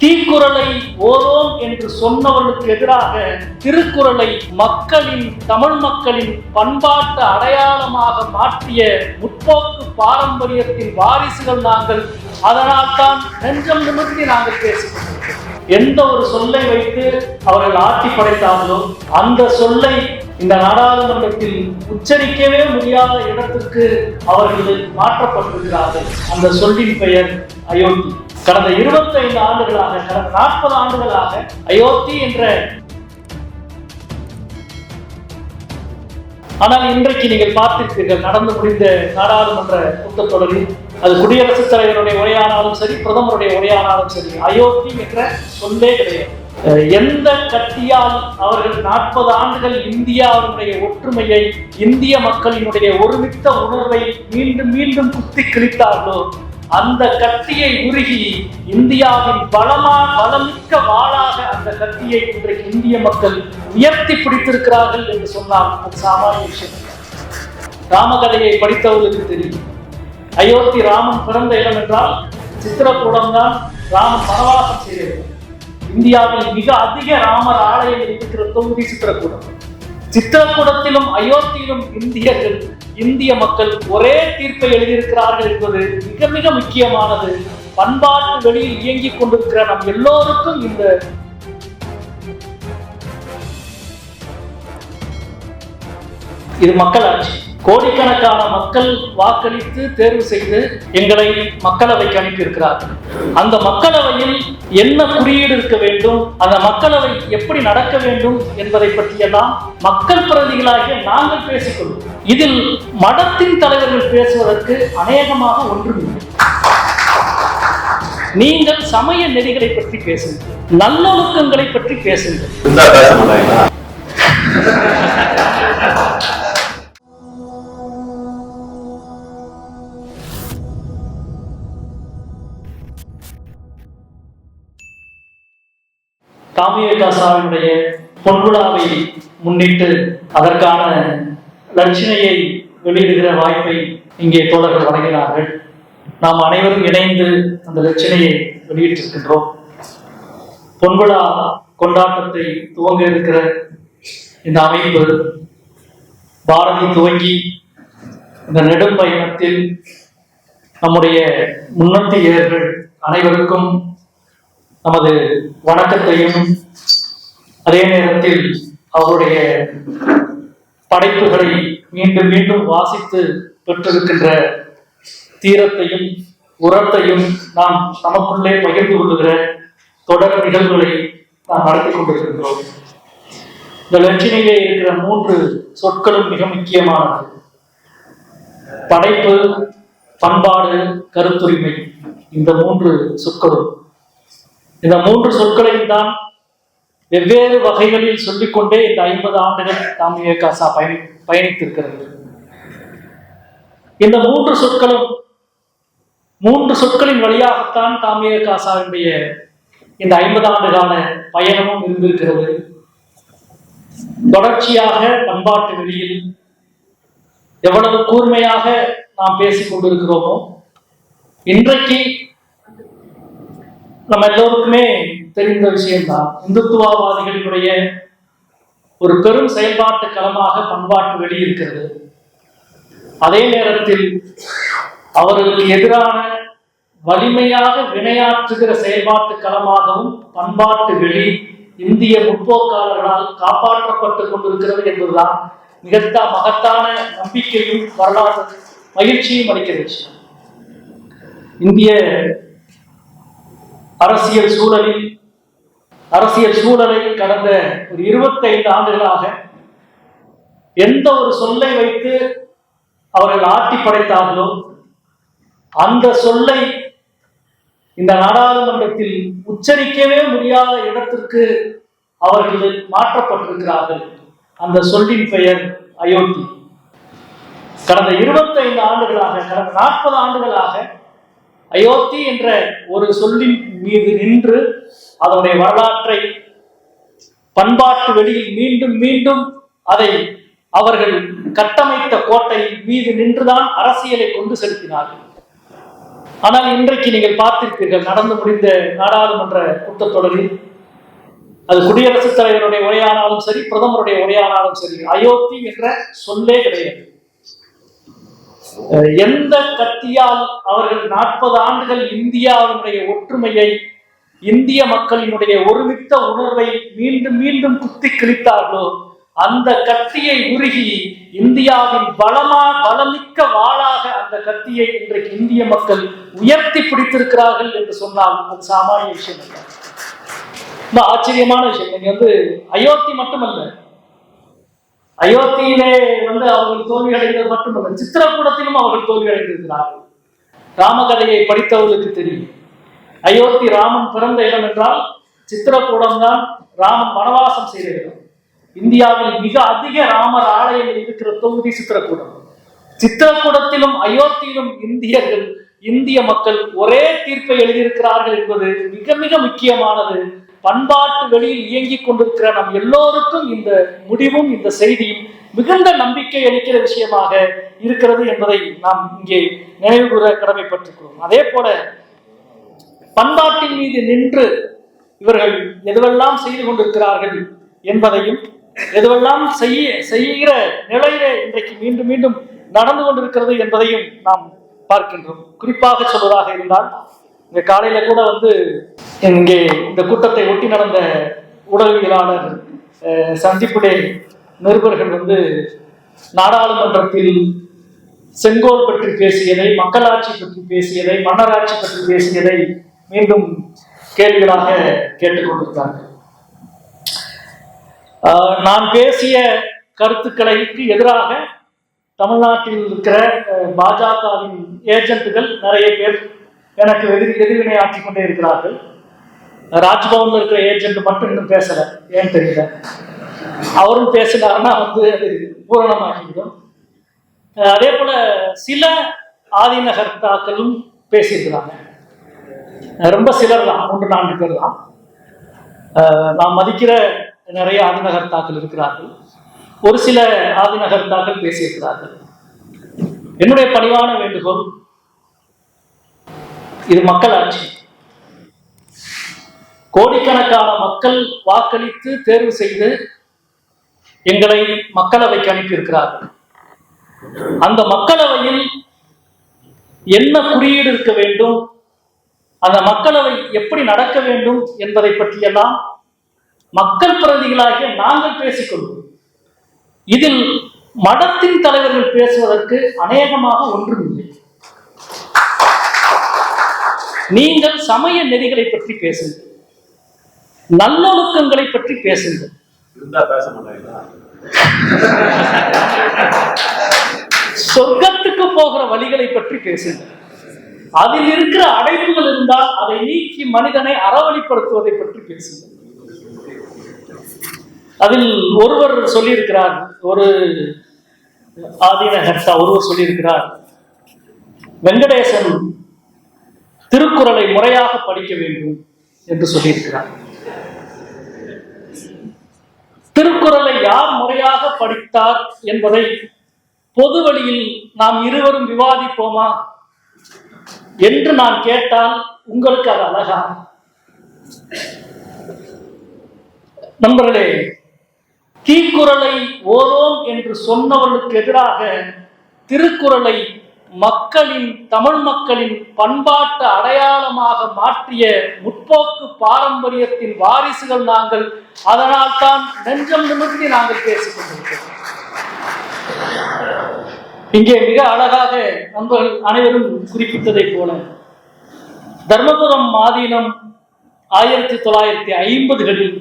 தீக்குறளை ஓதோம் என்று சொன்னவர்களுக்கு எதிராக திருக்குறளை மக்களின் தமிழ் மக்களின் பண்பாட்டு அடையாளமாக மாற்றிய முற்போக்கு பாரம்பரியத்தின் வாரிசுகள் நாங்கள். அதனால் தான் நெஞ்சம் நிமிர்த்தி நாங்கள் பேசுகிறோம் எந்த ஒரு சொல்லை வைத்து அவர்கள் ஆட்சி படைத்தார்களோ அந்த சொல்லை இந்த நாடாளுமன்றத்தில் உச்சரிக்கவே முடியாத இடத்திற்கு அவர்கள் மாற்றப்பட்டிருக்கிறார்கள். அந்த சொல்லின் பெயர் அயோத்தி. கடந்த 25 ஆண்டுகளாக கடந்த நாற்பது ஆண்டுகளாக அயோத்தி என்ற ஆனால் இன்றைக்கு நீங்கள் பார்த்திருப்பீர்கள் நடந்து முடிந்த நாடாளுமன்ற கூட்டத்தொடரில் அது குடியரசுத் தலைவருடைய உரையானாலும் சரி பிரதமருடைய உரையானாலும் சரி அயோத்தி என்ற சொல்லே கிடையாது. எந்த கத்தியால் அவர்கள் நாற்பது ஆண்டுகள் இந்தியாவினுடைய ஒற்றுமையை இந்திய மக்களினுடைய ஒருமித்த உணர்வை மீண்டும் மீண்டும் குத்தி கிழித்தார்களோ அந்த கத்தியை உருகி இந்தியாவின் பலமா பலமிக்க வாளாக அந்த கத்தியை இன்றைக்கு இந்திய மக்கள் உயர்த்தி பிடித்திருக்கிறார்கள் என்று சொன்னால் அது சாமானிய விஷயம். ராமகதையை படித்தவர்களுக்கு தெரியும். அயோத்தி ராமன் பிறந்த இடம் என்றால் சித்திரக்கூடம் தான் ராமன் வனவாசம் செய்தது. இந்தியாவில் மிக அதிக ராமர் ஆலயங்கள் இருக்கிற தொகுதி சித்திரக்கூடம். சித்திரக்கூடத்திலும் அயோத்தியிலும் இந்தியர்கள் இந்திய மக்கள் ஒரே தீர்ப்பை எழுதியிருக்கிறார்கள் என்பது மிக மிக முக்கியமானது. பண்பாட்டு வெளியில் இயங்கிக் கொண்டிருக்கிற நம் எல்லோருக்கும் இந்த இது மக்களாட்சி. கோடிக்கணக்கான மக்கள் வாக்களித்து தேர்வு செய்து எங்களை மக்களவைக்கு அனுப்பியிருக்கிறார்கள். அந்த மக்களவையில் என்ன குறியீடு இருக்க வேண்டும் அந்த மக்களவை எப்படி நடக்க வேண்டும் என்பதை பற்றியெல்லாம் மக்கள் பிரதிகளாகிய நாங்கள் பேசிக்கொள்வோம். இதில் மடத்தின் தலைவர்கள் பேசுவதற்கு அநேகமாக ஒன்றுமில்லை நீங்கள் சமய நெறிகளை பற்றி பேசுங்கள் நல்லொழுக்கங்களை பற்றி பேசுங்கள். காமியேட்டா சாவினுடைய பொன்விழாவை முன்னிட்டு அதற்கான லட்சணையை வெளியிடுகிற வாய்ப்பை இங்கே தோழர்கள் வழங்கினார்கள். நாம் அனைவரும் இணைந்து அந்த லட்சணையை வெளியிட்டிருக்கின்றோம். பொன்விழா கொண்டாட்டத்தை துவங்க இருக்கிற இந்த அமைப்பு பாரதி துவங்கி இந்த நெடும் பயணத்தில் நம்முடைய முன்னத்தியர்கள் அனைவருக்கும் நமது வணக்கத்தையும் அதே நேரத்தில் அவருடைய படைப்புகளை மீண்டும் மீண்டும் வாசித்து பெற்றிருக்கின்ற தீரத்தையும் உரத்தையும் நாம் நமக்குள்ளே பகிர்ந்து கொள்ளுகிற தொடர் நிகழ்வுகளை நாம் நடத்தி கொண்டிருக்கின்றோம். இந்த லட்சணியிலே இருக்கிற மூன்று சொற்களும் மிக முக்கியமானது. படைப்பு பண்பாடு கருத்துரிமை இந்த மூன்று சொற்களும். இந்த மூன்று சொற்களையும் தான் வெவ்வேறு வகைகளில் சொல்லிக்கொண்டே இந்த ஐம்பது ஆண்டுகள் தாமிய காசா பயணி பயணித்திருக்கிறது. இந்த மூன்று சொற்களும் மூன்று சொற்களின் வழியாகத்தான் தாமிய காசாவினுடைய இந்த ஐம்பது ஆண்டு கால பயணமும் இருந்திருக்கிறது. தொடர்ச்சியாக பண்பாட்டு வெளியில் எவ்வளவு கூர்மையாக நாம் பேசிக் கொண்டிருக்கிறோமோ இன்றைக்கு நம்ம எல்லோருக்குமே தெரிந்த விஷயம்தான். இந்துத்துவவாதிகளினுடைய ஒரு பெரும் செயல்பாட்டு களமாக பண்பாட்டு வெளி இருக்கிறது. அதே நேரத்தில் அவர்களுக்கு எதிரான வலிமையாக வினையாற்றுகிற செயல்பாட்டு களமாகவும் பண்பாட்டு வெளி இந்திய முற்போக்காளர்களால் காப்பாற்றப்பட்டுக் கொண்டிருக்கிறது என்பதுதான் மிகத்தா மகத்தான நம்பிக்கையும் வரலாற்று மகிழ்ச்சியும் அளிக்கிற விஷயம். இந்திய அரசியல் சூழலில் அரசியல் சூழலை கடந்த ஒரு இருபத்தைந்து ஆண்டுகளாக எந்த ஒரு சொல்லை வைத்து அவர்கள் ஆட்டி படைத்தார்களோ அந்த சொல்லை இந்த நாடாளுமன்றத்தில் உச்சரிக்கவே முடியாத இடத்திற்கு அவர்கள் மாற்றப்பட்டிருக்கிறார்கள். அந்த சொல்லின் பெயர் அயோத்தி. கடந்த 25 ஆண்டுகளாக கடந்த நாற்பது ஆண்டுகளாக அயோத்தி என்ற ஒரு சொல்லின் மீது நின்று அதனுடைய வரலாற்றை பண்பாட்டு வெளியில் மீண்டும் மீண்டும் அதை அவர்கள் கட்டமைத்த கோட்டை மீது நின்றுதான் அரசியலை கொண்டு செலுத்தினார்கள். ஆனால் இன்றைக்கு நீங்கள் பார்த்திருப்பீர்கள் நடந்து முடிந்த நாடாளுமன்ற கூட்டத்தொடரில் அது குடியரசுத் தலைவருடைய உரையானாலும் சரி பிரதமருடைய உரையானாலும் சரி அயோத்தி என்ற சொல்லே கிடையாது. எந்த கத்தியால் அவர்கள் நாற்பது ஆண்டுகள் இந்தியாவினுடைய ஒற்றுமையை இந்திய மக்களினுடைய ஒருமித்த உணர்வை மீண்டும் மீண்டும் குத்தி கிழித்தார்களோ அந்த கத்தியை உருகி இந்தியாவின் பலமா பலமிக்க வாளாக அந்த கத்தியை இன்றைக்கு இந்திய மக்கள் உயர்த்தி பிடித்திருக்கிறார்கள் என்று சொன்னால் அது சாமானிய விஷயம் அல்ல. ரொம்ப ஆச்சரியமான விஷயம். நீங்க வந்து அயோத்தி மட்டுமல்ல அயோத்தியிலே வந்து அவர்கள் தோல்வி அடைந்தது மட்டுமல்ல சித்திரக்கூடத்திலும் அவர்கள் தோல்வி அடைந்திருக்கிறார்கள். ராமகதையை படித்தவர்களுக்கு தெரியும். அயோத்தி ராமன் பிறந்த இடம் என்றால் சித்திரக்கூடம் தான் ராமன் வனவாசம் செய்த இடம். இந்தியாவில் மிக அதிக ராமர் ஆலயங்கள் இருக்கிற தொகுதி சித்திரக்கூடம். சித்திரக்கூடத்திலும் அயோத்தியிலும் இந்தியர்கள் இந்திய மக்கள் ஒரே தீர்ப்பை எழுதியிருக்கிறார்கள் என்பது மிக மிக முக்கியமானது. பண்பாட்டு வெளியில் இயங்கிக் கொண்டிருக்கிற நம் எல்லோருக்கும் இந்த முடிவும் இந்த செய்தியும் மிகுந்த நம்பிக்கை அளிக்கிற விஷயமாக இருக்கிறது என்பதை நாம் இங்கே நினைவு கூற கடமைப்பட்டிருக்கிறோம். அதே போல பண்பாட்டின் மீது நின்று இவர்கள் எதுவெல்லாம் செய்து கொண்டிருக்கிறார்கள் என்பதையும் எதுவெல்லாம் செய்ய செய்கிற நிலையிலே இன்றைக்கு மீண்டும் மீண்டும் நடந்து கொண்டிருக்கிறது என்பதையும் நாம் பார்க்கின்றோம். குறிப்பாக சொல்வதாக இருந்தால் இந்த காலையில கூட வந்து இங்கே இந்த கூட்டத்தை ஒட்டி நடந்த ஊடகவியலாளர் சந்திப்புடைய நிருபர்கள் வந்து நாடாளுமன்றத்தில் செங்கோல் பற்றி பேசியதை மக்களாட்சி பற்றி பேசியதை மன்னராட்சி பற்றி பேசியதை மீண்டும் கேள்விகளாக கேட்டுக்கொண்டிருக்காங்க நான் பேசிய கருத்துக்களைக்கு எதிராக தமிழ்நாட்டில் இருக்கிற பாஜகவின் ஏஜென்ட்டுகள் நிறைய பேர் எனக்கு எதிர் எதிர்வினை ஆற்றி கொண்டே இருக்கிறார்கள். ராஜ்பவன்ல இருக்கிற ஏஜென்ட் மட்டும் இன்னும் பேசல. ஏன்னு தெரியல. அவரும் பேசினாருன்னா வந்து அது பூரணமாகிவிடும். அதே போல சில ஆதிநகர்த்தாக்களும் பேசியிருக்கிறாங்க. ரொம்ப சிலர் தான் மூன்று நான்கு பேர் தான் நான் நாம் மதிக்கிற நிறைய ஆதிநகர்த்தாக்கள் இருக்கிறார்கள். ஒரு சில ஆதிநகர்த்தாக்கள் பேசியிருக்கிறார்கள். என்னுடைய பணிவான வேண்டுகோள் இது மக்களாட்சி கோடிக்கணக்கான மக்கள் வாக்களித்து தேர்வு செய்து எங்களை மக்களவைக்கு அனுப்பியிருக்கிறார்கள். அந்த மக்களவையில் என்ன குறியீடு இருக்க வேண்டும்? அந்த மக்களவை எப்படி நடக்க வேண்டும் என்பதை பற்றியெல்லாம் மக்கள் பிரதிகளாகிய நாங்கள் பேசிக்கொள்வோம். இதில் மடத்தின் தலைவர்கள் பேசுவதற்கு அநேகமாக ஒன்றுமில்லை. நீங்கள் சமய நெறிகளை பற்றி பேசுங்கள். நல்லொழுக்கங்களை பற்றி பேசுங்கள். சொர்க்கத்துக்கு போகிற வழிகளை பற்றி பேசுங்கள். அதில் இருக்கிற அடைப்புகள் இருந்தால் அதை நீக்கி மனிதனை அறவழிப்படுத்துவதை பற்றி பேசுங்கள். அதில் ஒருவர் சொல்லியிருக்கிறார் ஒரு ஆதீனகர்த்தா ஒருவர் சொல்லியிருக்கிறார் வெங்கடேசன் திருக்குறளை முறையாக படிக்க வேண்டும் என்று சொல்லியிருக்கிறார். திருக்குறளை யார் முறையாக படித்தார் என்பதை பொது வழியில் நாம் இருவரும் விவாதிப்போமா என்று நான் கேட்டால் உங்களுக்கு அது அழகா? நண்பர்களே தீக்குறளை ஓதோம் என்று சொன்னவர்களுக்கு எதிராக திருக்குறளை மக்களின் தமிழ் மக்களின் பண்பாட்டு அடையாளமாக மாற்றிய முற்போக்கு பாரம்பரியத்தின் வாரிசுகள் நாங்கள். அதனால் தான் நெஞ்சம் நிமிர்த்தி நாங்கள் பேசிக் கொண்டிருக்கிறோம். இங்கே மிக அழகாக நண்பர்கள் அனைவரும் குறிப்பிட்டதைப் போல தர்மபுரம் மாதீனம் ஆயிரத்தி தொள்ளாயிரத்தி ஐம்பதுகளில்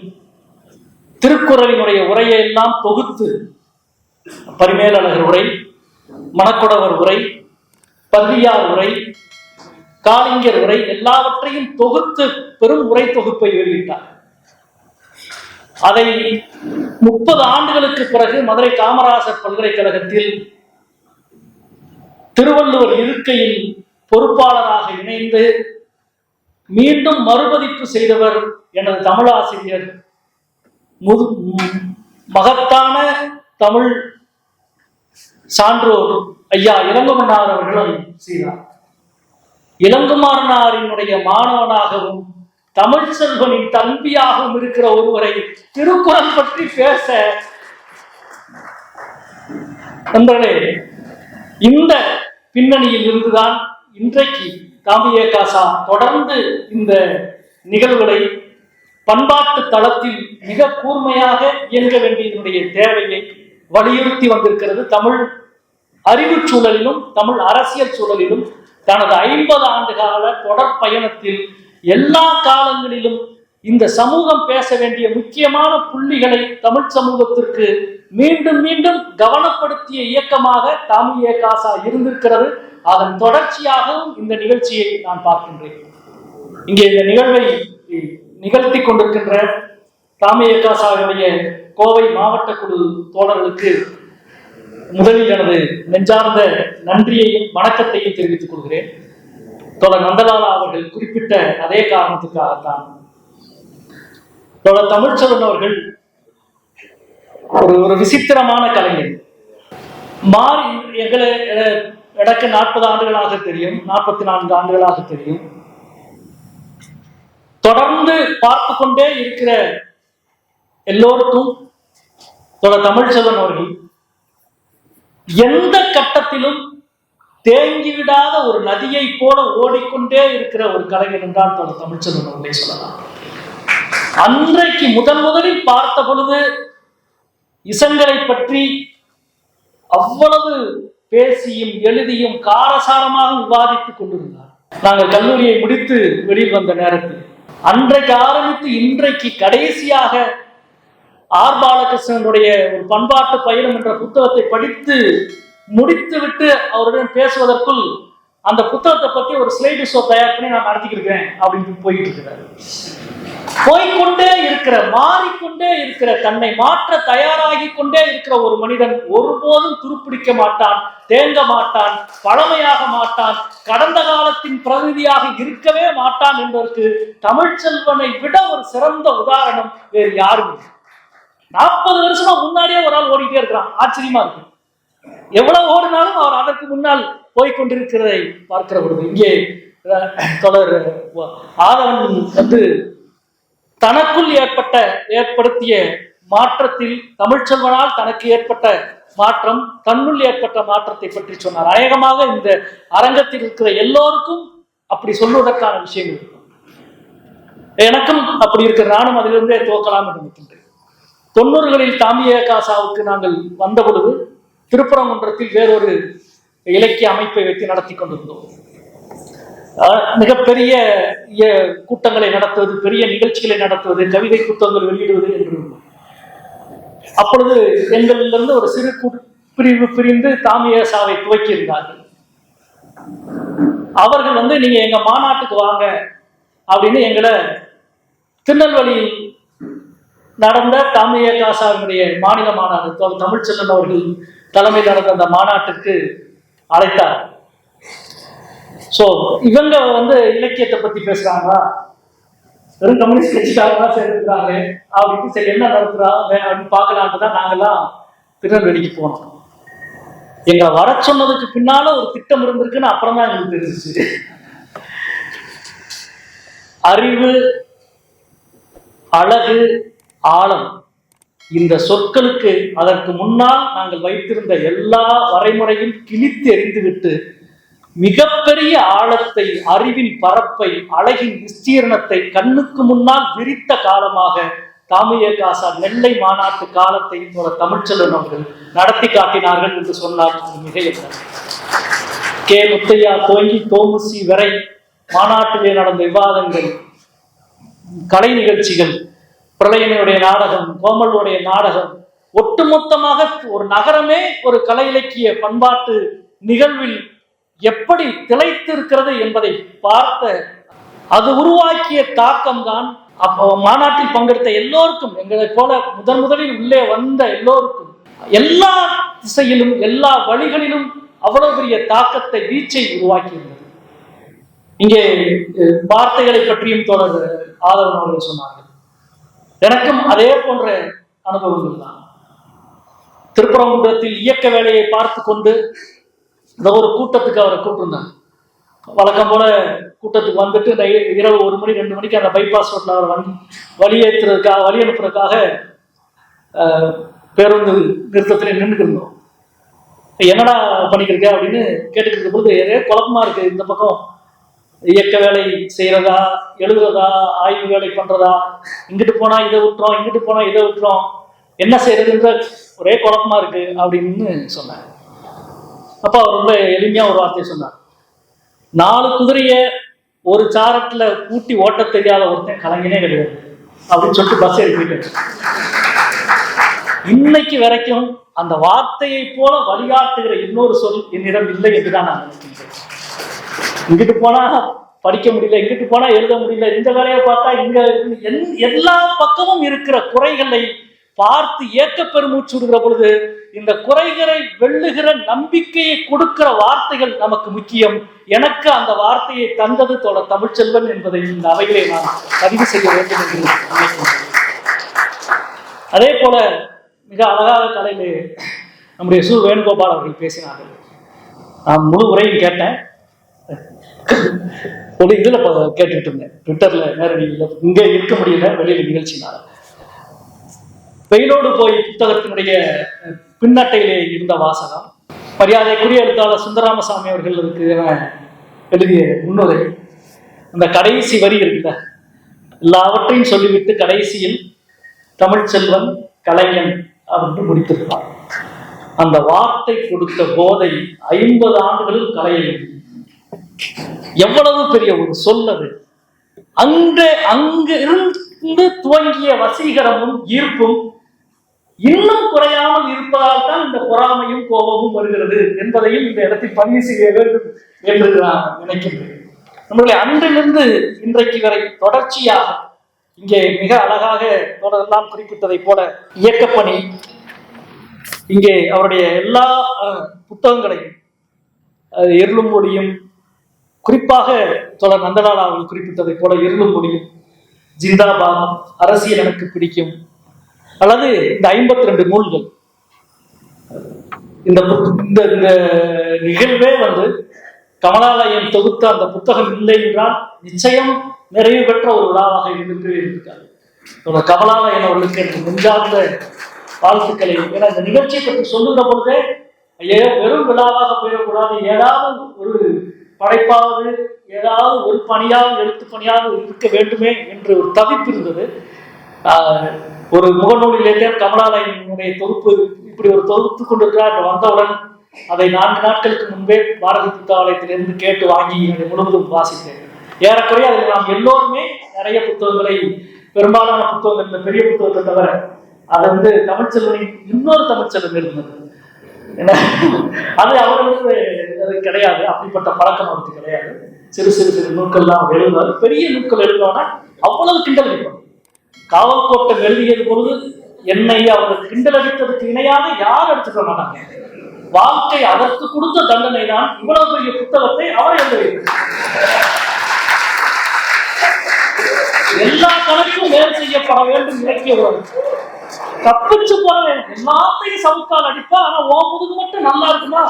திருக்குறளினுடைய உரையை எல்லாம் தொகுத்து பரிமேலழகர் உரை மணக்குடவர் உரை பல்லியார் உரை காளிங்கர் உரை எல்லாவற்றையும் தொகுத்து பெரும் உரை தொகுப்பை வெளியிட்டார். அதை முப்பது ஆண்டுகளுக்கு பிறகு மதுரை காமராசர் பல்கலைக்கழகத்தில் திருவள்ளுவர் இருக்கையில் பொறுப்பாளராக இணைந்து மீண்டும் மறுபதிப்பு செய்தவர் எனது தமிழாசிரியர் முது மகத்தான தமிழ் சான்றோர் ஐயா இளங்குமனார் அவர்களும் செய்தார். இளங்குமாரனாரினுடைய மாணவனாகவும் தமிழ் செல்வனின் தம்பியாகவும் இருக்கிற ஒருவரை திருக்குறள் பற்றி பேச நண்பர்களே இந்த பின்னணியில் இருந்துதான் இன்றைக்கு தாமிய காசா தொடர்ந்து இந்த நிகழ்வுகளை பண்பாட்டு தளத்தில் மிக கூர்மையாக இயங்க வேண்டியதனுடைய தேவையை வலியுறுத்தி வந்திருக்கிறது. தமிழ் அறிவுச் சூழலிலும் தமிழ் அரசியல் சூழலிலும் தனது ஐம்பது ஆண்டு கால தொடர் பயணத்தில் எல்லா காலங்களிலும் இந்த சமூகம் பேச வேண்டிய முக்கியமான புள்ளிகளை தமிழ் சமூகத்திற்கு மீண்டும் மீண்டும் கவனப்படுத்திய இயக்கமாக தாமிய காசா இருந்திருக்கிறது. அதன் தொடர்ச்சியாகவும் இந்த நிகழ்ச்சியை நான் பார்க்கின்றேன். இங்கே இந்த நிகழ்வை நிகழ்த்தி கொண்டிருக்கின்ற தாமிய காசாவுடைய கோவை மாவட்ட குழு தோழர்களுக்கு முதலில் எனது நெஞ்சார்ந்த நன்றியையும் வணக்கத்தையும் தெரிவித்துக் கொள்கிறேன். தொடர் நந்தலாலா அவர்கள் குறிப்பிட்ட அதே காரணத்துக்காகத்தான். தொடர் தமிழ்ச்செல்வன் அவர்கள் ஒரு ஒரு விசித்திரமான கலைஞர். மாறி எங்களை எ- எனக்கு நாற்பது ஆண்டுகளாக தெரியும் நாற்பத்தி நான்கு ஆண்டுகளாக தெரியும். தொடர்ந்து பார்த்து கொண்டே இருக்கிற எல்லோருக்கும் தோழர் தமிழ்ச்செல்வன் அவர்கள் எந்த கட்டத்திலும் தேங்கி விடாத ஒரு நதியை போல ஓடிக்கொண்டே இருக்கிற ஒரு கலைஞர் என்றால் தோழ தமிழ்ச்செல்வன் அவர்களே சொல்லலாம். அன்றைக்கு முதன் முதலில் பார்த்த பொழுது இசங்களை பற்றி அவ்வளவு பேசியும் எழுதியும் காரசாரமாக விவாதித்துக் கொண்டிருந்தார். நாங்கள் கல்லூரியை முடித்து வெளியில் வந்த நேரத்தில். அன்றைக்கு ஆரம்பித்து இன்றைக்கு கடைசியாக ஆர் பாலகிருஷ்ணனுடைய ஒரு பண்பாட்டு பயணம் என்ற புத்தகத்தை படித்து முடித்துவிட்டு அவருடன் பேசுவதற்குள் அந்த புத்தகத்தை பத்தி ஒரு ஸ்லைடு ஷோ தயார் பண்ணி நான் நடத்திக்கிட்டு இருக்கேன் அப்படின்னு போயிட்டு இருக்கிறாரு போய்க்கொண்டே இருக்கிற மாறிக்கொண்டே இருக்கிற தன்னை மாற்ற தயாராகி கொண்டே இருக்கிற ஒரு மனிதன் ஒருபோதும் துருப்பிடிக்க மாட்டான் தேங்க மாட்டான் பழமையாக மாட்டான் கடந்த காலத்தின் பிரதிநிதியாக இருக்கவே மாட்டான் என்பதற்கு தமிழ்ச்செல்வனை விட ஒரு சிறந்த உதாரணம் வேறு யாரும் இல்லை. நாற்பது வருஷமா முன்னாடியே ஒரு ஆள் ஓடிட்டே இருக்கிறான். ஆச்சரியமா இருக்கு. எவ்வளவு ஓடினாலும் அவர் அதற்கு முன்னால் போய் கொண்டிருக்கிறதை பார்க்கிற பொழுது இங்கே தொடர் ஆதவன் வந்து தனக்குள் ஏற்பட்ட ஏற்படுத்திய மாற்றத்தில் தமிழ்ச்செல்வனால் தனக்கு ஏற்பட்ட மாற்றம் தன்னுள் ஏற்பட்ட மாற்றத்தை பற்றி சொன்னார். அநேகமாக இந்த அரங்கத்தில் இருக்கிற எல்லோருக்கும் அப்படி சொல்வதற்கான விஷயங்கள் எனக்கும் அப்படி இருக்கிற நானும் அதிலிருந்தே துவக்கலாம் என்று தொண்ணூறுகளில் தாமிய காசாவுக்கு நாங்கள் வந்த பொழுது திருப்பரங்குன்றத்தில் வேறொரு இலக்கிய அமைப்பை வைத்து நடத்தி கொண்டிருந்தோம். மிகப்பெரிய இய- கூட்டங்களை நடத்துவது பெரிய நிகழ்ச்சிகளை நடத்துவது கவிதை புத்தகங்கள் வெளியிடுவது என்று அப்பொழுது எங்களிலிருந்து ஒரு சிறு பிரிவு பிரிந்து தாமியசாவை துவக்கி இருந்தார்கள் அவர்கள் வந்து நீங்க எங்க மாநாட்டுக்கு வாங்க அப்படின்னு எங்களை திருநெல்வேலியில் நடந்த தமிழக காசாவினுடைய மாநில மாநாடு தோழர் தமிழ்ச்செல்வன் அவர்கள் தலைமையில் நடந்த அந்த மாநாட்டிற்கு அழைத்தார். சோ இவங்க வந்து இலக்கியத்தை பத்தி பேசுறாங்களா? வெறும் கம்யூனிஸ்ட் கட்சிக்காரங்களா சேர்ந்துருக்காங்க. அப்படின்னு சரி என்ன நடத்துறா அப்படின்னு பார்க்கலான்ட்டு தான் நாங்கெல்லாம் திருநெல்வேலிக்கு போனோம். எங்களை வர சொன்னதுக்கு பின்னால ஒரு திட்டம் இருந்திருக்குன்னு அப்புறம் தான் எங்களுக்கு தெரிஞ்சிச்சு. அறிவு அழகு ஆழம். இந்த சொற்களுக்கு அதற்கு முன்னால் நாங்கள் வைத்திருந்த எல்லா வரைமுறையும் கிழித்து எறிந்துவிட்டு மிகப்பெரிய ஆழத்தை அறிவின் பரப்பை அழகின் விஸ்தீர்ணத்தை கண்ணுக்கு முன்னால் விரித்த காலமாக தாமிய காசா நெல்லை மாநாட்டு காலத்தை ஒரு தமிழ்ச்செல்வன் அவர்கள் நடத்தி காட்டினார்கள் என்று சொன்னார் மிக கே. முத்தையா துவங்கி தோமுசி வரை மாநாட்டிலே நடந்த விவாதங்கள் கலை நிகழ்ச்சிகள் பிரளயனுடைய நாடகம் கோமலுடைய நாடகம் ஒட்டுமொத்தமாக ஒரு நகரமே ஒரு கலை இலக்கிய பண்பாட்டு நிகழ்வில் எப்படி திளைத்திருக்கிறது என்பதை பார்த்த அது உருவாக்கிய தாக்கம் தான் அப்போ மாநாட்டில் பங்கெடுத்த எல்லோருக்கும் எங்களைப் போல முதன் முதலில் உள்ளே வந்த எல்லோருக்கும் எல்லா திசையிலும் எல்லா வழிகளிலும் அவ்வளவு பெரிய தாக்கத்தை வீச்சை உருவாக்கியிருந்தது. இங்கே வார்த்தைகளை பற்றியும் தொடர் ஆதரவு சொன்னார்கள். எனக்கும் அதே போன்ற அனுபவங்கள் தான். திருப்பரங்குன்றத்தில் இயக்க வேலையை பார்த்து கொண்டு இந்த ஒரு கூட்டத்துக்கு அவரை கூப்பிட்டுருந்தாங்க வழக்கம் போல கூட்டத்துக்கு வந்துட்டு இந்த இரவு ஒரு மணி ரெண்டு மணிக்கு அந்த பைபாஸ் ரோட்டில் அவரை வண்டி வழியேற்றுறதுக்காக வழி அனுப்புறதுக்காக பேருந்து நிறுத்தத்தில் நின்றுக்கிருந்தோம் என்னடா பண்ணிக்கிருக்க அப்படின்னு கேட்டுக்கிட்டு பொழுது ஒரே குழப்பமா இருக்கு இந்த பக்கம். இயக்க வேலை செய்யறதா எழுதுறதா ஆய்வு வேலை பண்றதா இங்கிட்டு போனா இதை விட்டுறோம் இங்கிட்டு போனா இதை விட்டுறோம் என்ன செய்யறதுன்ற ஒரே குழப்பமா இருக்கு அப்படின்னு சொன்னார். அப்ப அவர் ரொம்ப எளிமையா ஒரு வார்த்தையை சொன்னார். நாலு குதிரைய ஒரு சாரத்துல கூட்டி ஓட்ட தெரியாத ஒருத்தன் கலைஞனே கிடையாது அப்படின்னு சொல்லிட்டு பஸ் ஏறி போயிட்டு இன்னைக்கு வரைக்கும் அந்த வார்த்தையை போல வழிகாட்டுகிற இன்னொரு சொல் என்னிடம் இல்லை என்றுதான் நான் நினைக்கின்றேன் இங்கிட்டு போனா படிக்க முடியல இங்கிட்டு போனா எழுத முடியல இந்த வேலையை பார்த்தா இங்க எல்லா பக்கமும் இருக்கிற குறைகளை பார்த்து ஏக்க பெருமூச்சு விடுகிற பொழுது இந்த குறைகளை வெல்லுகிற நம்பிக்கையை கொடுக்கிற வார்த்தைகள் நமக்கு முக்கியம். எனக்கு அந்த வார்த்தையை தந்தது தோட தமிழ்ச்செல்வன் என்பதை இந்த அவைகளை நான் பதிவு செய்ய வேண்டும் என்று நினைக்கின்றேன் அதே போல மிக அழகாக கலையிலே நம்முடைய சு வேணுகோபால் அவர்கள் பேசினார்கள். நான் முழு உரையும் கேட்டேன். ஒரு இதுல கேட்டுக்கிட்டு கேட்டுட்டு இருந்தேன். ட்விட்டர்ல நேரடியில் இங்க இருக்க முடியல வெளியில நிகழ்ச்சினால. வெயிலோடு போய் புத்தகத்தினுடைய பின்னட்டையிலே இருந்த வாசகம் மரியாதைக்குரிய எழுத்தாளர் சுந்தராமசாமி அவர்களுக்கு எழுதிய முன்னுரை. அந்த கடைசி வரி இருக்குல்ல எல்லாவற்றையும் சொல்லிவிட்டு கடைசியில் தமிழ்ச்செல்வன் கலைஞன் அப்படின்னு முடித்திருப்பார். அந்த வார்த்தை கொடுத்த போதை ஐம்பது ஆண்டுகளில் கலையவில்லை எவ்வளவு பெரிய ஒரு சொல் அது. அங்க அங்கு இருந்து துவங்கிய வசீகரமும் ஈர்ப்பும் இன்னும் குறையாமல் இருப்பதால் தான் இந்த பொறாமையும் கோபமும் வருகிறது என்பதையும் இந்த இடத்தில் பதிவு செய்ய வேண்டும் என்று நான் நினைக்கின்றேன். நம்முடைய அன்றிலிருந்து இன்றைக்கு வரை தொடர்ச்சியாக இங்கே மிக அழகாக தொடரெல்லாம் குறிப்பிட்டதை போல இயக்கப்பணி இங்கே அவருடைய எல்லா புத்தகங்களையும் எருளும் மொழியும் குறிப்பாக தொடர் நந்தலால் அவர்கள் குறிப்பிட்டதைப் போல இருளும் முடியும் ஜிந்தாபாத் அரசியல் எனக்கு பிடிக்கும். அல்லது இந்த ஐம்பத்தி ரெண்டு நூல்கள். இந்த இந்த இந்த நிகழ்வே வந்து கமலாலயம் தொகுத்த அந்த புத்தகம் இல்லை என்றால் நிச்சயம் நிறைவு பெற்ற ஒரு விழாவாக இருந்துட்டு இருக்காது கமலாலயன் அவர்களுக்கு எனக்கு நெஞ்சார்ந்த வாழ்த்துக்களை. ஏன்னா இந்த நிகழ்ச்சியை பற்றி சொல்லுகிற பொழுதே ஐயோ வெறும் விழாவாக போயிடக்கூடாது. ஏதாவது ஒரு படைப்பாவது ஏதாவது ஒரு பணியாவது எழுத்து பணியாவது இருக்க வேண்டுமே என்று ஒரு தவிப்பு இருந்தது. ஒரு முகநூலிலேயே கமலாலயனுடைய தொகுப்பு இப்படி ஒரு தொகுத்து கொண்டிருக்கிறார் என்று வந்தவுடன் அதை நான்கு நாட்களுக்கு முன்பே பாரதி புத்தகாலயத்திலிருந்து கேட்டு வாங்கி அதை முழுவதும் வாசித்தேன். ஏறக்குறைய அதில் நாம் எல்லோருமே நிறைய புத்தகங்களை பெரும்பாலான புத்தகங்கள் இந்த பெரிய புத்தகத்தை தவிர அது வந்து தமிழ்ச்செல்வனின் இன்னொரு தமிழ்ச்செல்வன் இருந்தது. அது அவர்களுக்கு அது கிடையாது. அப்படிப்பட்ட பழக்கம் அவருக்கு கிடையாது. சிறு சிறு சிறு நூல்கள்லாம் எழுதுவார் பெரிய நூல்கள் எழுதுவானா அவ்வளவு கிண்டல் அடிப்பார் காவல் கோட்டம் எழுதியது பொழுது என்னை அவர் கிண்டல் அடித்ததுக்கு இணையாக யார் எடுத்துக்க மாட்டாங்க? வாழ்க்கை அதற்கு கொடுத்த தண்டனை தான் இவ்வளவு பெரிய புத்தகத்தை அவர் எழுத எல்லா கணக்கும் மேல் செய்யப்பட வேண்டும் இலக்கிய உறவு தப்பிச்சு போறேன் எல்லாத்தையும் சவுக்கால் அடிப்பா ஆனா ஓ முதுகு மட்டும் நல்லா இருக்குமா?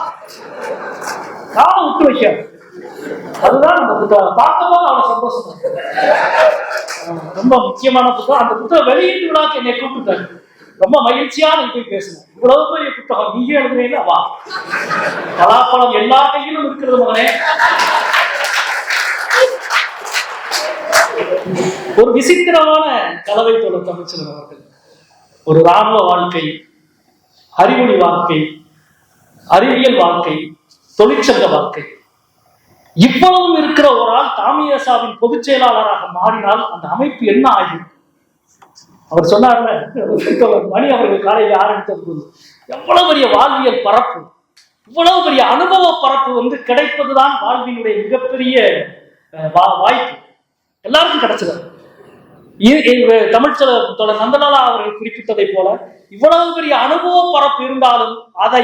காலம் விட்டு வைக்க அதுதான் அந்த புத்தகம். பார்க்கும் போது அவ்வளவு சந்தோஷம் ரொம்ப முக்கியமான புத்தகம். அந்த புத்தகம் வெளியீட்டு விழாக்கு என்னை கூப்பிட்டாரு ரொம்ப மகிழ்ச்சியா நீ போய் பேசணும் இவ்வளவு பெரிய புத்தகம் நீயே எழுதுறீங்களா? வா. கலாப்பழம் எல்லா கையிலும் இருக்கிறது மகனே. ஒரு விசித்திரமான கலவை தொடர் தமிழ்ச்செல்வன் அவர்கள். ஒரு ராணுவ வாழ்க்கை அறிவொளி வாழ்க்கை அறிவியல் வாழ்க்கை தொழிற்சங்க வாழ்க்கை. இவ்வளவும் இருக்கிற ஒரு ஆள் தாமியசாவின் பொதுச் செயலாளராக மாறினால் அந்த அமைப்பு என்ன ஆகும் அவர் சொன்னார்ல மணி அவர்கள் காலையில் ஆரம்பித்த போது எவ்வளவு பெரிய வாழ்வியல் பரப்பு இவ்வளவு பெரிய அனுபவ பரப்பு வந்து கிடைப்பதுதான் வாழ்வினுடைய மிகப்பெரிய வா- வாய்ப்பு. எல்லாருக்கும் கிடைச்சது இ- தமிழ்ச்சல தொடர் நந்தலாலா அவர்கள் குறிப்பிட்டதை போல இவ்வளவு பெரிய அனுபவ பரப்பு இருந்தாலும் அதை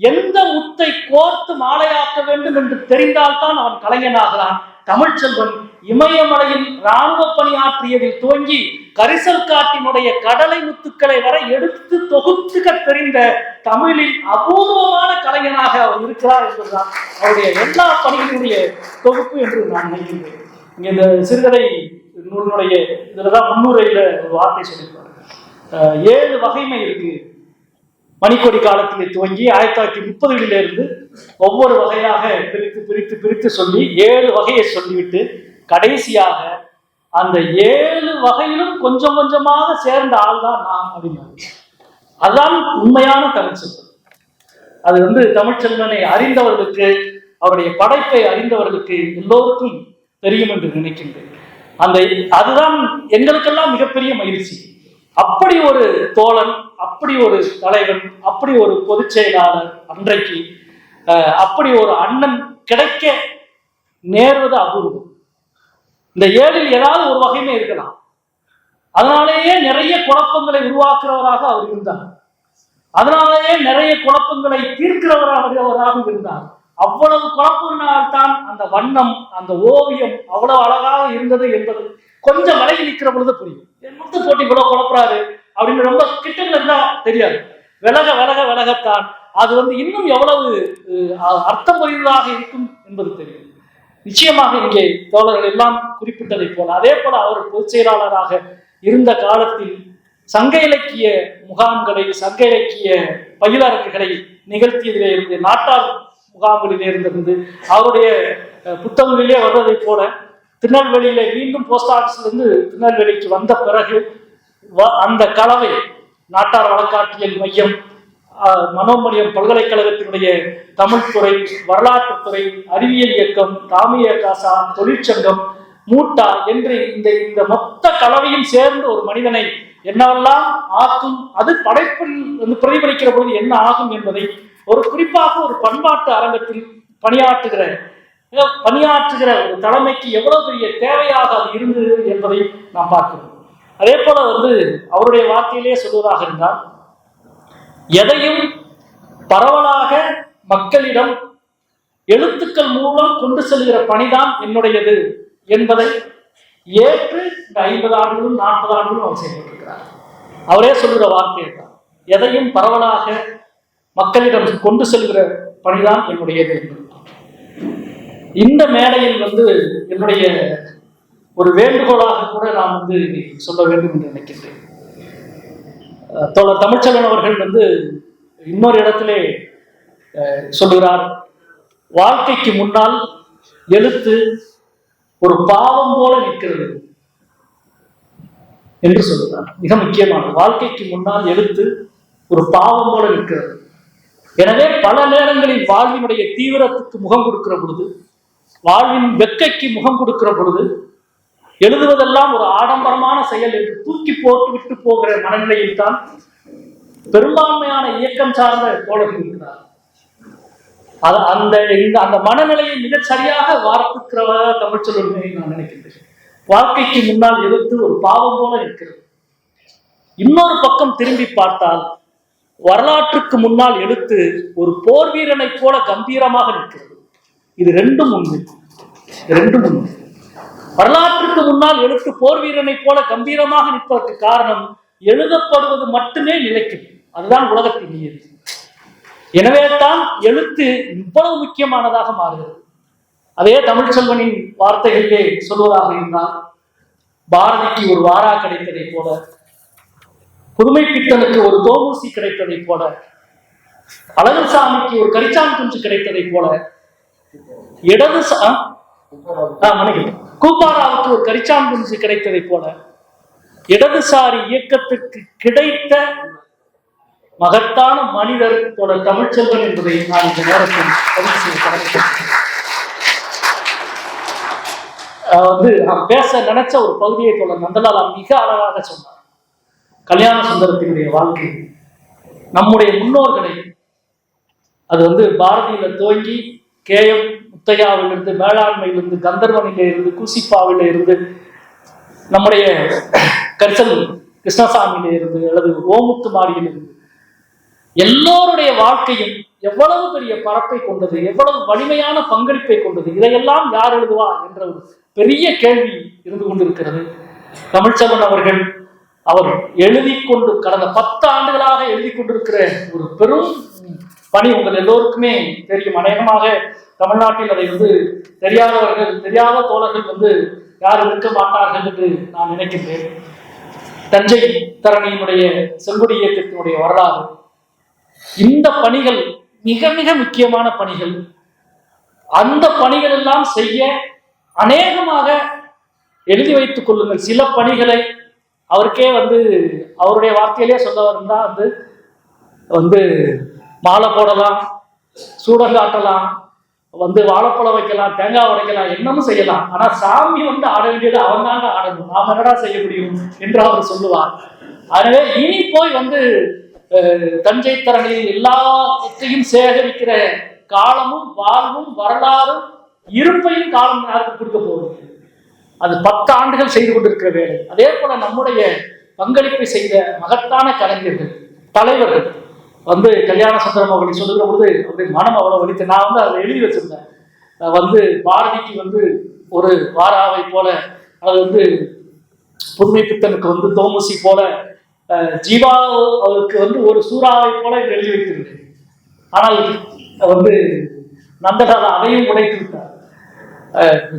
எந்த முத்தை கோர்த்து மாலையாக்க வேண்டும் என்று தெரிந்தால்தான் அவன் கலைஞனாகிறான். தமிழ்ச்செல்வன் இமயமலையில் இராணுவ பணியாற்றியதில் துவங்கி கரிசல் காட்டினுடைய கடலை முத்துக்களை வரை எடுத்து தொகுத்துக்க தெரிந்த தமிழில் அபூர்வமான கலைஞனாக அவர் இருக்கிறார் என்பதுதான் அவருடைய எல்லா பணிகளுடைய தொகுப்பு என்று நான் நினைக்கின்றேன். இங்கே இந்த சிறுகதை நூலினுடைய இதுலதான் முன்னுரையில ஒரு வார்த்தை சொல்லியிருப்பாரு ஏழு வகைமை இருக்கு. மணிக்கொடி காலத்தில் துவங்கி ஆயிரத்தி தொள்ளாயிரத்தி முப்பதுகளில இருந்து ஒவ்வொரு வகையாக பிரித்து பிரித்து பிரித்து சொல்லி ஏழு வகையை சொல்லிவிட்டு கடைசியாக அந்த ஏழு வகையிலும் கொஞ்சம் கொஞ்சமாக சேர்ந்த ஆள் தான் நான் அப்படின்னு அதுதான் உண்மையான தமிழ்ச்செல்வன் அது வந்து தமிழ்ச்செல்வனை அறிந்தவர்களுக்கு அவருடைய படைப்பை அறிந்தவர்களுக்கு எல்லோருக்கும் தெரியும் என்று நினைக்கின்றேன். அந்த அதுதான் எங்களுக்கெல்லாம் மிகப்பெரிய மகிழ்ச்சி. அப்படி ஒரு தோழன் அப்படி ஒரு தலைவன் அப்படி ஒரு பொதுச் செயலாளர் அன்றைக்கு அப்படி ஒரு அண்ணன் கிடைக்க நேர்வது அபூர்வம். இந்த ஏழில் ஏதாவது ஒரு வகையுமே இருக்கலாம். அதனாலேயே நிறைய குழப்பங்களை உருவாக்குறவராக அவர் இருந்தார். அதனாலேயே நிறைய குழப்பங்களை தீர்க்கிறவராக இருந்தார். அவ்வளவு குழப்பினால்தான் அந்த வண்ணம் அந்த ஓவியம் அவ்வளவு அழகாக இருந்தது என்பது கொஞ்சம் விலகி நிற்கிற பொழுது புரியும். என் முத்து போட்டி இவ்வளவு குழப்பறாரு அப்படின்னு ரொம்ப கிட்ட இருந்தா தெரியாது. விலக விலக விலகத்தான். அது வந்து இன்னும் எவ்வளவு அர்த்தம் புரிந்ததாக இருக்கும் என்பது தெரியும். நிச்சயமாக இங்கே தோழர்கள் எல்லாம் குறிப்பிட்டதைப் போல. அதே போல அவர் பொதுச் செயலாளராக இருந்த காலத்தில் சங்க இலக்கிய முகாம்களை சங்க இலக்கிய பயிலரங்குகளை நிகழ்த்தியதிலே இருந்து நாட்டார் முகாம்களிலே இருந்திருந்து அவருடைய புத்தகங்களிலே வர்றதைப் போல திருநெல்வேலியில மீண்டும் போஸ்ட் ஆபீஸ்ல இருந்து திருநெல்வேலிக்கு வந்த பிறகு வ- அந்த கலவை நாட்டார் வழக்காட்டியல் மையம் மனோமணியம் பல்கலைக்கழகத்தினுடைய தமிழ்துறை வரலாற்றுத்துறை அறிவியல் இயக்கம் தாமிய காசா தொழிற்சங்கம் மூட்டா என்று இந்த இந்த மொத்த கலவையும் சேர்ந்து ஒரு மனிதனை என்னவெல்லாம் ஆக்கும் அது படைப்பில் வந்து பிரதிபலிக்கிற பொழுது என்ன ஆகும் என்பதை ஒரு குறிப்பாக ஒரு பண்பாட்டு அரங்கத்தில் பணியாற்றுகிற பணியாற்றுகிற ஒரு தலைமைக்கு எவ்வளவு பெரிய தேவையாக அது இருந்தது என்பதை நாம் பார்க்கிறோம். அதே போல வந்து அவருடைய வார்த்தையிலே சொல்வதாக இருந்தால் எதையும் பரவலாக மக்களிடம் எழுத்துக்கள் மூலம் கொண்டு செல்கிற பணிதான் என்னுடையது என்பதை ஏற்று இந்த ஐம்பது ஆண்டுகளும் நாற்பது ஆண்டுகளும் அவர் செய்யப்பட்டிருக்கிறார் அவரே சொல்கிற வார்த்தை தான் எதையும் பரவலாக மக்களிடம் கொண்டு செல்கிற பணிதான் என்னுடையது இந்த மேடையில் வந்து என்னுடைய ஒரு வேண்டுகோளாக கூட நான் வந்து சொல்ல வேண்டும் என்று நினைக்கின்றேன். தோழர் தமிழ்ச்செல்வன் அவர்கள் வந்து இன்னொரு இடத்திலே சொல்லுகிறார் வாழ்க்கைக்கு முன்னால் எழுத்து ஒரு பாவம் போல நிற்கிறது என்று சொல்லுகிறார். மிக முக்கியமான வாழ்க்கைக்கு முன்னால் எழுத்து ஒரு பாவம் போல நிற்கிறது எனவே பல நேரங்களில் வாழ்வினுடைய தீவிரத்துக்கு முகம் கொடுக்கிற பொழுது வாழ்வின் வெக்கைக்கு முகம் கொடுக்கிற பொழுது எழுதுவதெல்லாம் ஒரு ஆடம்பரமான செயல் என்று தூக்கி போட்டு விட்டு போகிற மனநிலையில் தான் பெரும்பான்மையான இயக்கம் சார்ந்த தோழர்கள் இருக்கிறார் அது அந்த இந்த அந்த மனநிலையை மிகச் சரியாக வார்த்துக்கிறவர் தமிழ்ச்சொல்வனை நான் நினைக்கின்றேன். வாழ்க்கைக்கு முன்னால் எழுத்து ஒரு பாவம் போல இருக்கிறது. இன்னொரு பக்கம் திரும்பி பார்த்தால் வரலாற்றுக்கு முன்னால் எழுத்து ஒரு போர் வீரனை போல கம்பீரமாக நிற்கிறது. இது ரெண்டும் உண்மை. ரெண்டும் உண்மை. வரலாற்றுக்கு முன்னால் எழுத்து போர் வீரனை போல கம்பீரமாக நிற்பதற்கு காரணம் எழுதப்படுவது மட்டுமே நிலைக்கும். அதுதான் உலகத்தின் நீர் எனவே தான் எழுத்து இவ்வளவு முக்கியமானதாக மாறுகிறது. அதே தமிழ்ச்செல்வனின் வார்த்தைகளிலே சொல்வதாக இருந்தால் பாரதிக்கு ஒரு வாரா கிடைத்ததை போல புதுமை பித்தனுக்கு ஒரு தோமூசி கிடைத்ததைப் போல அழகுசாமிக்கு ஒரு கரிச்சான் குஞ்சு கிடைத்ததைப் போல இடது சா- கூப்பாராவுக்கு ஒரு கரிச்சான் குஞ்சு கிடைத்ததைப் போல இடதுசாரி இயக்கத்துக்கு கிடைத்த மகத்தான மனிதர் தொடர் தமிழ்ச்செல்வன் என்பதை நான் இந்த நேரத்தில் பதிவு செய்ய வந்து நான் பேச நினைச்ச ஒரு பகுதியை தொடர் நந்தலால் மிக அழகாக சொன்னார் கல்யாண சுந்தரத்தினுடைய வாழ்க்கை. நம்முடைய முன்னோர்களை அது வந்து பாரதியில துவங்கி கே எம் முத்தையாவிலிருந்து வேளாண்மையிலிருந்து கந்தர்வனில இருந்து குசிப்பாவில இருந்து நம்முடைய கரிசல் கிருஷ்ணசாமியில இருந்து அல்லது ஓமுத்து மாடியிலிருந்து எல்லோருடைய வாழ்க்கையும் எவ்வளவு பெரிய பரப்பை கொண்டது எவ்வளவு வலிமையான பங்களிப்பை கொண்டது இதையெல்லாம் யார் எழுதுவா என்ற ஒரு பெரிய கேள்வி இருந்து கொண்டிருக்கிறது. தமிழ்ச்சவன் அவர்கள் அவர் எழுதி கொண்டு கடந்த பத்து ஆண்டுகளாக எழுதி கொண்டிருக்கிற ஒரு பெரும் பணி உங்கள் எல்லோருக்குமே தெரியும். அநேகமாக தமிழ்நாட்டில் அதை வந்து தெரியாதவர்கள் தெரியாத தோழர்கள் வந்து யாரும் இருக்க மாட்டார்கள் என்று நான் நினைக்கின்றேன். தஞ்சை தரணியினுடைய செங்குடி இயக்கத்தினுடைய வரலாறு. இந்த பணிகள் மிக மிக முக்கியமான பணிகள். அந்த பணிகள் எல்லாம் செய்ய அநேகமாக எழுதி வைத்துக் கொள்ளுங்கள். சில பணிகளை அவருக்கே வந்து அவருடைய வார்த்தையிலே சொல்ல வந்தா வந்து வந்து மாலை போடலாம் சூடம் காட்டலாம் வந்து வாழைப்பழம் வைக்கலாம் தேங்காய் உடைக்கலாம் என்னமும் செய்யலாம். ஆனா சாமி வந்து ஆட வேண்டியது அவன் தாங்க ஆடணும். நாம என்னடா செய்ய முடியும் என்று அவர் சொல்லுவார். ஆகவே இனி போய் வந்து தஞ்சை தரணியில் எல்லாத்தையும் சேகரிக்கிற காலமும் வாழ்வும் வரலாறும் இருப்பையும் காலம் யாருக்கு கொடுக்க போகுது? அது பத்து ஆண்டுகள் செய்து கொண்டிருக்கிற வேலை. அதே போல நம்முடைய பங்களிப்பை செய்த மகத்தான கலைஞர்கள் தலைவர்கள் வந்து கல்யாண சுந்தரம் அவர்களை சொல்லுகிற பொழுது அவருடைய மனம் அவ்வளவு வலித்து நான் வந்து அதை எழுதி வச்சிருந்தேன். வந்து பாரதிக்கு வந்து ஒரு வாராவை போல அது வந்து புதுமை பித்தனுக்கு வந்து தோமுசி போல ஜீவா அவருக்கு வந்து ஒரு சூறாவை போல எழுதி வைத்திருந்தேன் ஆனால் வந்து நந்தலால் அதையும் உடைத்து விட்டார்.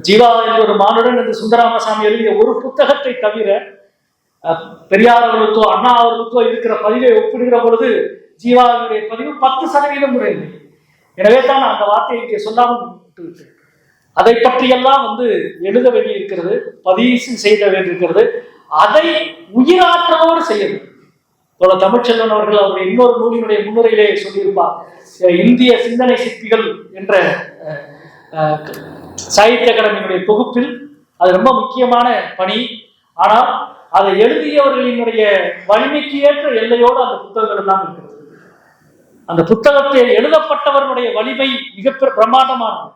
ஜீவா என்ற ஒரு மானுடன் இந்த சுந்தராமசாமி எழுதிய ஒரு புத்தகத்தை தவிர பெரியார் அவர்களுக்கோ அண்ணா அவர்களுக்கோ இருக்கிற பதிவை ஒப்பிடுகிற பொழுது ஜீவாவினுடைய பதிவு பத்து சதவீதம் கூட எனவே தான் அந்த வார்த்தையை இங்கே சொல்லாமல் அதை பற்றியெல்லாம் வந்து எழுத வேண்டியிருக்கிறது பதிவு செய்த வேண்டியிருக்கிறது. அதை உயிராற்றலோடு செய்ய வேண்டும் தமிழ்ச்செல்வன் அவர்கள் அவருடைய இன்னொரு நூலினுடைய முன்னுரையிலே சொல்லியிருப்பார் இந்திய சிந்தனை சிற்பிகள் என்ற சாகித்ய அகாடமியினுடைய தொகுப்பில் அது ரொம்ப முக்கியமான பணி. ஆனால் அதை எழுதியவர்களினுடைய வலிமைக்கு ஏற்ற எல்லையோடு அந்த புத்தகங்கள் எல்லாம் இருக்கிறது. அந்த புத்தகத்தில் எழுதப்பட்டவர்களுடைய வலிமை மிக பிரம்மாண்டமானது.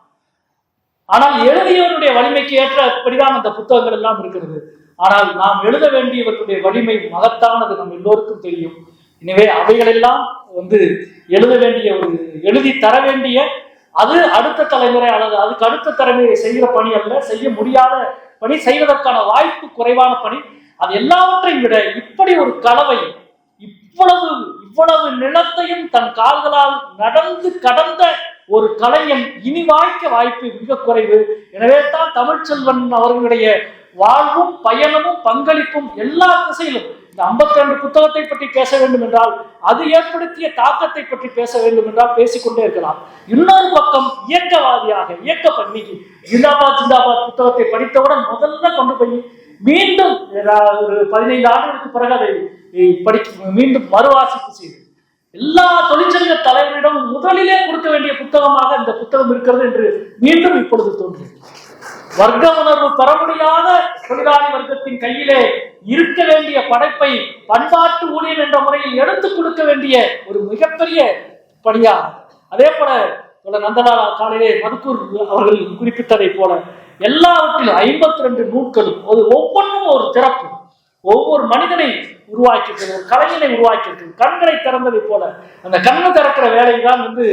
ஆனால் எழுதியவருடைய வலிமைக்கு ஏற்றபடிதான் அந்த புத்தகங்கள் எல்லாம் இருக்கிறது. ஆனால் நாம் எழுத வேண்டியவர்களுடைய வலிமை மகத்தானது நம் எல்லோருக்கும் தெரியும். எனவே அவைகளெல்லாம் வந்து எழுத வேண்டிய ஒரு எழுதி தர வேண்டிய அது அடுத்த தலைமுறை அல்லது அதுக்கு அடுத்த தலைமுறை செய்கிற பணி அல்ல செய்ய முடியாத பணி செய்வதற்கான வாய்ப்பு குறைவான பணி. அது எல்லாவற்றையும் விட இப்படி ஒரு கலவை இவ்வளவு இவ்வளவு நிலத்தையும் தன் கால்களால் நடந்து கடந்த ஒரு கலைஞன் இனி வாய்க்க வாய்ப்பு மிக குறைவு. எனவே தான் தமிழ்ச்செல்வன் அவர்களுடைய வாழ்வும் பயணமும் பங்களிப்பும் எல்லா திசையிலும் இந்த 52 புத்தகத்தை பற்றி பேச வேண்டும் என்றால் அது ஏற்படுத்திய தாக்கத்தை பற்றி பேச வேண்டும் என்றால் பேசிக்கொண்டே இருக்கலாம். இன்னொரு பக்கம் இயக்கவாதியாக இயக்க பண்ணிக்கு ஜிந்தாபாத் ஜிந்தாபாத் புத்தகத்தை படித்தவுடன் முதல்ல கொண்டு போய் மீண்டும் ஒரு பதினைந்து ஆண்டுகளுக்கு பிறகு அதை படி மீண்டும் மறுவாசிப்பு செய்து. எல்லா தொழிற்சங்க தலைவரிடம் முதலிலே கொடுக்க வேண்டிய புத்தகமாக இந்த புத்தகம் இருக்கிறது என்று மீண்டும் இப்பொழுது தோன்றுகிறது. வர்க்க உணர்வு பெற முடியாத தொழிலாளி வர்க்கத்தின் கையிலே இருக்க வேண்டிய படைப்பை பண்பாட்டு ஊழியர் என்ற முறையில் எடுத்து கொடுக்க வேண்டிய ஒரு மிகப்பெரிய பணியா அதே போல தோழர் நந்தலாலா காலையிலே மதுக்கூர் அவர்கள் குறிப்பிட்டதை போல எல்லாவற்றிலும் ஐம்பத்தி ரெண்டு நூல்களும் அது ஒவ்வொன்றும் ஒரு திறப்பு. ஒவ்வொரு மனிதனை உருவாக்கிட்டு ஒரு கலைஞனை உருவாக்கிட்டு கண்களை திறந்ததை போல. அந்த கண்ணு திறக்கிற வேலை தான் வந்து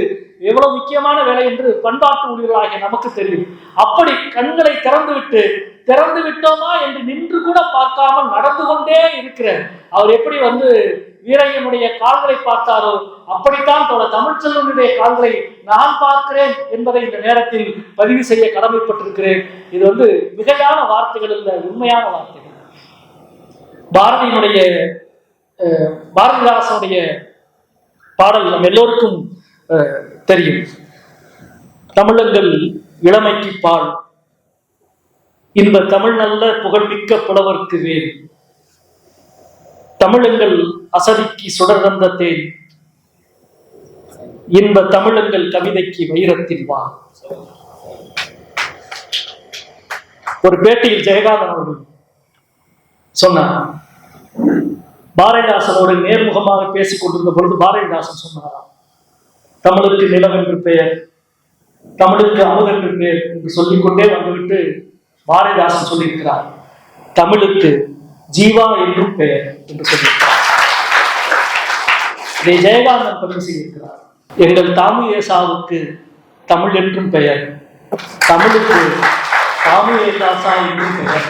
எவ்வளவு முக்கியமான வேலை என்று பண்பாட்டு ஊழியர்களாகிய நமக்கு தெரியும். அப்படி கண்களை திறந்து விட்டு திறந்து விட்டோமா என்று நின்று கூட பார்க்காமல் நடந்து கொண்டே இருக்கிற அவர் எப்படி வந்து வீரையனுடைய கால்களை பார்த்தாரோ அப்படித்தான் தோட தமிழ்ச்செல்வனுடைய கால்களை நான் பார்க்கிறேன் என்பதை இந்த நேரத்தில் பதிவு செய்ய கடமைப்பட்டிருக்கிறேன். இது வந்து மிகையான வார்த்தைகள் இல்லை உண்மையான வார்த்தை. பாரதியினுடைய அஹ், பாரதிதாசனுடைய பாடல் நம் எல்லோருக்கும் அஹ், தெரியும். தமிழங்கள் இளமைக்கு பால். இந்த தமிழ் நல்ல புகழ்மிக்க புலவர்க்கு வேல். தமிழங்கள் அசதிக்கு சுடர் தந்த தேன். இன்ப தமிழங்கள் கவிதைக்கு வைரத்தில் வா ஒரு பேட்டியில் ஜெயகாந்தன் அவர்கள் சொன்னார் பாரதிதாசனோடு நேர்முகமாக பேசிக் கொண்டிருந்த பொழுது பாரதிதாசன் சொன்னாராம் தமிழுக்கு நிலம் என்று பெயர் தமிழுக்கு அமுது என்று பெயர் என்று சொல்லிக்கொண்டே வந்துவிட்டு பாரதிதாசன் சொல்லியிருக்கிறார். தமிழுக்கு ஜீவா என்றும் பெயர் என்று சொல்லியிருக்கிறார். இதை ஜெயகாந்தன் பதிவு செய்திருக்கிறார். எங்கள் தாமுயேசாவுக்கு தமிழ் என்றும் பெயர் தமிழுக்கு தாமு என்றும் பெயர்